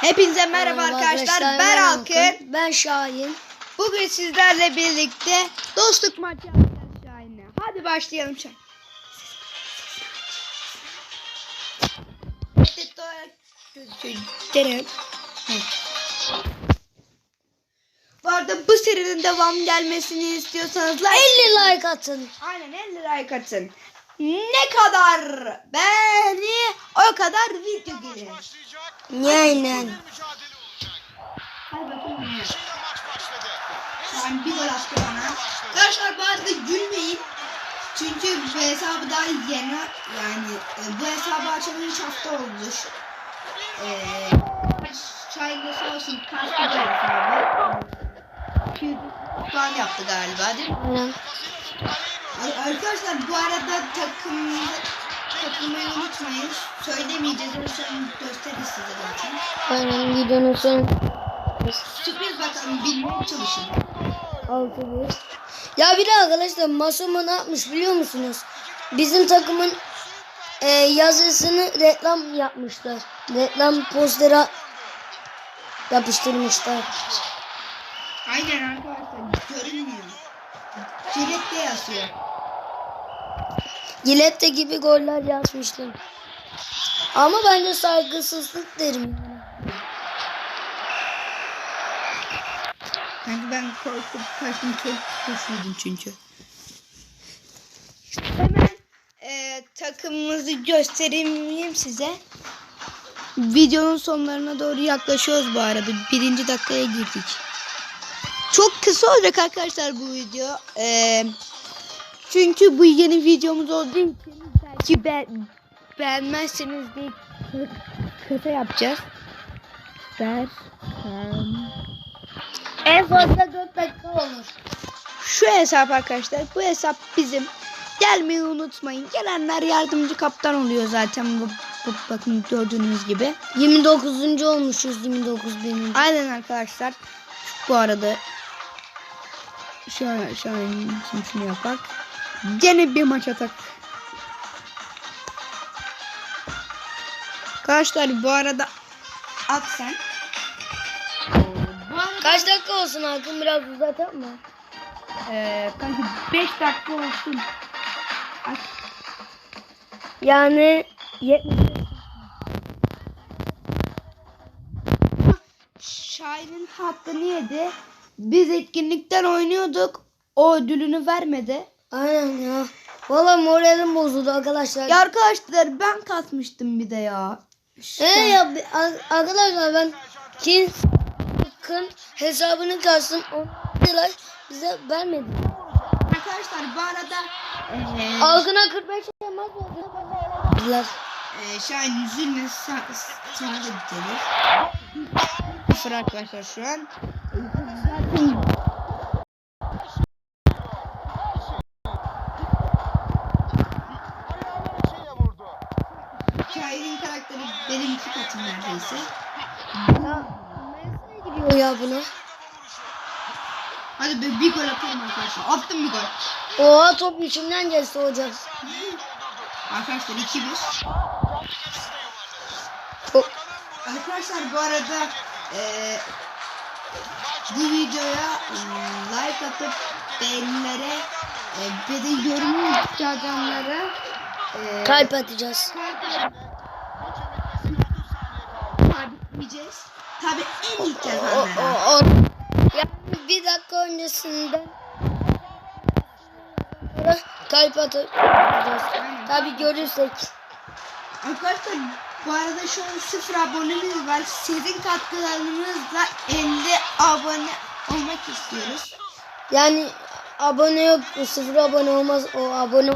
Hepinize merhaba arkadaşlar. Ben ben Alkın. Ben Şahin. Bugün sizlerle birlikte dostluk maçı yapacağız Şahin'le. Hadi başlayalım Şahin. Gözüküyor. Hı. Bu arada bu serinin devam gelmesini istiyorsanız like 50 like atın. Aynen 50 like atın. Ne kadar beğeni o kadar video gelir. Aynen. Yani bir gol attı bana. Arkadaşlar bu arada gülmeyin. Çünkü bu hesabı daha yeni yani e, bu hesabı açalı 3 hafta olmuş. Eee Şahin sağ olsun bu hesabı. Puan yaptı galiba değil mi? Arkadaşlar bu arada takım takılmayı unutmayın. Söylemeyeceğiz ama sonra gösteririz size zaten. Aynen videonun son Sürpriz bakalım bilmeye çalışın. 6 1. Ya bir de arkadaşlar Masuma ne yapmış biliyor musunuz? Bizim takımın e, yazısını reklam yapmışlar. Reklam postera yapıştırmışlar. Aynen arkadaşlar görünmüyor. Cilette yazıyor. Gillette gibi goller yazmışlar. Ama bence saygısızlık derim. Kanka ben korkup kaçtım çok koşuydum çünkü. Hemen e, takımımızı göstereyim size. Videonun sonlarına doğru yaklaşıyoruz bu arada. Birinci dakikaya girdik. Çok kısa olacak arkadaşlar bu video. E, çünkü bu yeni videomuz olduğu için belki be beğenmezseniz de kısa yapacağız. Ver. En fazla 4 dakika olur. Şu hesap arkadaşlar. Bu hesap bizim. Gelmeyi unutmayın. Gelenler yardımcı kaptan oluyor zaten. Bu, bu bakın gördüğünüz gibi. 29. olmuşuz 29 benim. Aynen arkadaşlar. Bu arada şu an, şu an şimdi şunu yapak. Gene bir maç atak. Arkadaşlar bu arada at sen. Arada Kaç dakika olsun Hakan biraz uzatalım mı? eee kanka 5 dakika olsun. At. Yani 70 Şahin'in hakkını yedi. Biz etkinlikten oynuyorduk. O ödülünü vermedi. Aynen ya. Valla moralim bozuldu arkadaşlar. Ya arkadaşlar ben kasmıştım bir de ya. Ee ya arkadaşlar ben Hakkın hesabını kastım. Onlar bize vermedi. Arkadaşlar bu arada eee Algına 45 yapmaz. Verdiler. eee, Şahin üzülme sa sana da gelir. Sıfır arkadaşlar şu an. Neredeyse. Ya nereye gidiyor ya buna? Hadi be bir gol atarım arkadaşlar. Attım bir gol. Oha top içimden geçti hocam. Arkadaşlar 2-1. Top. Arkadaşlar bu arada eee bu videoya mm, like atıp beğenilere e, ve de yorum yazacaklara e, Kalp atacağız. Tabii Tabi en ilk O, o, yazanlara. o. Yani bir dakika öncesinden kalp atacağız. Tabi görürsek. Arkadaşlar bu arada şu an sıfır abonemiz var. Sizin katkılarınızla 50 abone olmak istiyoruz. Yani abone yok. Sıfır abone olmaz. O abone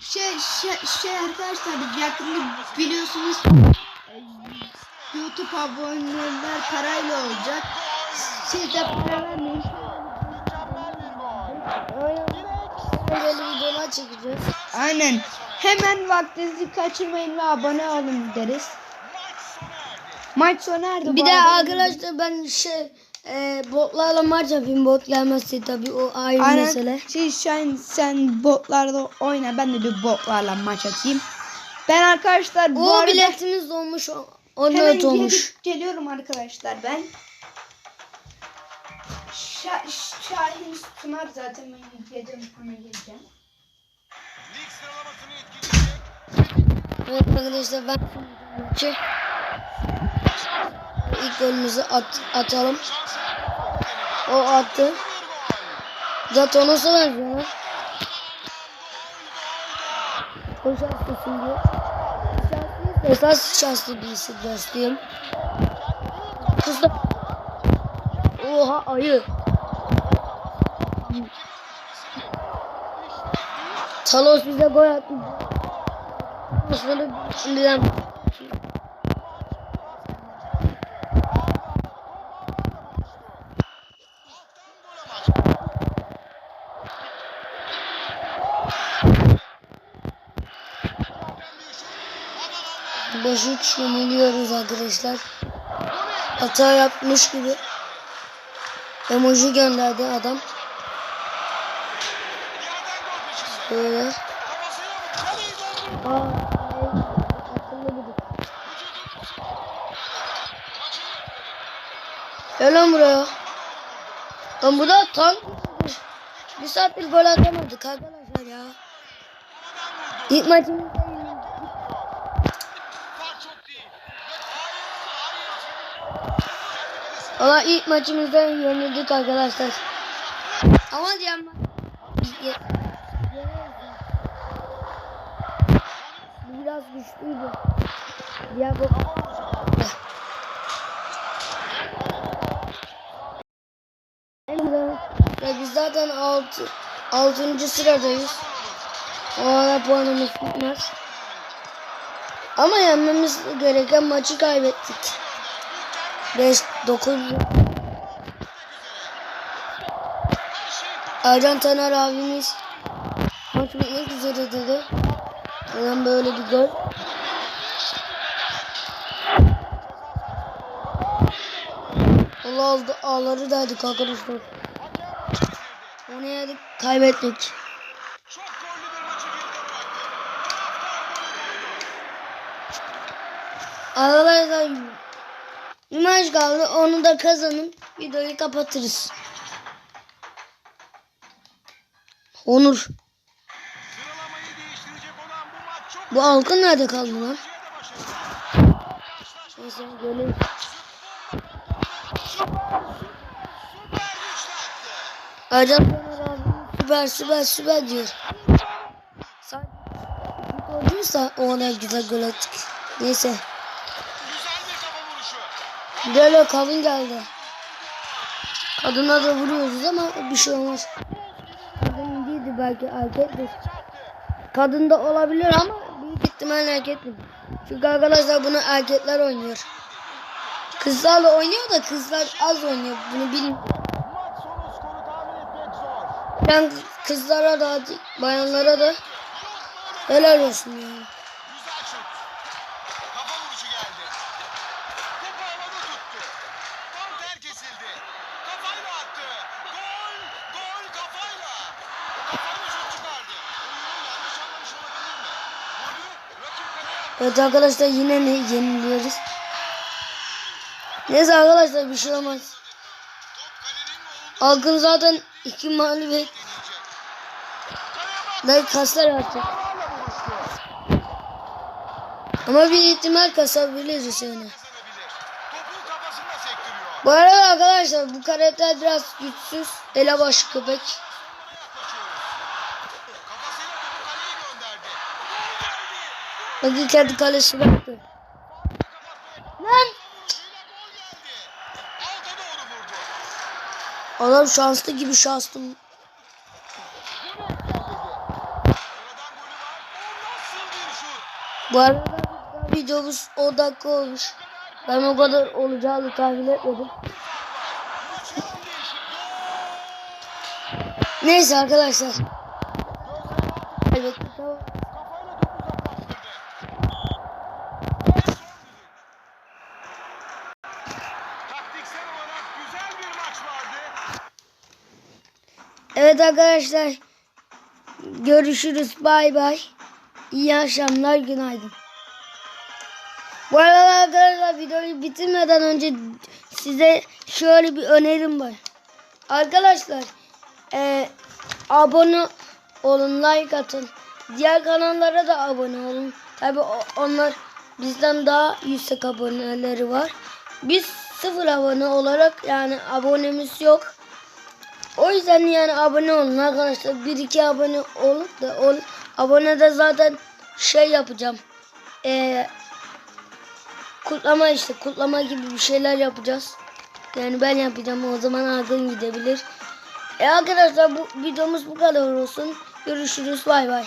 Şey, şey, şey arkadaşlar yakında biliyorsunuz YouTube aboneler parayla olacak. Siz de para vermeyin. Böyle videolar çekeceğiz. Aynen. Hemen vaktinizi kaçırmayın ve abone olun deriz. Maç sona erdi. Bir de arkadaşlar ben şey e, botlarla maç yapayım. Bot gelmezse tabii o ayrı Aynen. mesele. Şey, sen, sen botlarda oyna. Ben de bir botlarla maç atayım. Ben arkadaşlar bu O arada... biletimiz dolmuş. O- 14 Hemen olmuş. gelip geliyorum arkadaşlar ben. Şa Şahin Sunar zaten ben yükleyeceğim ona geleceğim. Lig sıralamasını etkileyecek. Evet arkadaşlar ben maçı ilk golümüzü at, atalım. O attı. Zaten ona sonra. O şanslısın diyor. Esas şanslı birisi göstereyim. Kızlar. Oha ayı. Talos bize gol attı. Sonra şimdiden başı çömeliyoruz arkadaşlar. Hata yapmış gibi. Emoji gönderdi adam. Böyle. Aa. Gel lan buraya. Lan bu da tank. Bir saattir gol atamadık arkadaşlar ya. İlk maçımızda yenildik. Fark çok değil. Hayır, hayır. Valla ilk maçımızda yenildik arkadaşlar. Ama Bu biraz güçlüydü. Diğer bu... Ya biz zaten 6 6. sıradayız. O ara puanımız bitmez. Ama yenmemiz gereken maçı kaybettik. 5 9 Ercan Taner abimiz maç bitmek üzere dedi. Hemen böyle bir gol. Allah aldı ağları derdik arkadaşlar. Onu yedik kaybettik. Arkadaşlar bir maç kaldı onu da kazanın videoyu kapatırız. Onur. Bu maç çok Bu Alkın nerede kaldı lan? Neyse güçlendi. Ercan Taner abi süper süper süper diyor. Sanki futbolcuysa o ona güzel gol attık. Neyse. Güzel bir kafa vuruşu. Böyle kadın geldi. Kadına da vuruyoruz ama bir şey olmaz. Kadın değildi belki erkektir. Kadın da olabilir ama büyük ihtimalle erkektir. Çünkü arkadaşlar bunu erkekler oynuyor. Kızlarla oynuyor da kızlar az oynuyor. Bunu zor. Ben kızlara da bayanlara da helal olsun yani. Evet arkadaşlar yine ne yeniliyoruz. Neyse arkadaşlar bir şey olmaz. Algın zaten iki mağlubiyet. Ne kaslar artık. Ama bir ihtimal kasabiliriz yani. Bu arada arkadaşlar bu karakter biraz güçsüz. Elebaşı köpek. Bakın kendi kalesi baktı. Lan! Adam şanslı gibi şanslı. Bu arada videomuz 10 dakika olmuş. Ben o kadar olacağını tahmin etmedim. Neyse arkadaşlar. Evet, tamam. Taktiksel olarak güzel bir maç vardı. Evet arkadaşlar. Görüşürüz. Bay bay. İyi akşamlar. Günaydın. Bu arada arkadaşlar videoyu bitirmeden önce size şöyle bir önerim var. Arkadaşlar e, abone olun, like atın. Diğer kanallara da abone olun. Tabi onlar bizden daha yüksek aboneleri var. Biz sıfır abone olarak yani abonemiz yok. O yüzden yani abone olun arkadaşlar. Bir iki abone olup da ol, abone de zaten şey yapacağım. Eee kutlama işte kutlama gibi bir şeyler yapacağız. Yani ben yapacağım o zaman Akın gidebilir. E arkadaşlar bu videomuz bu kadar olsun. Görüşürüz bay bay.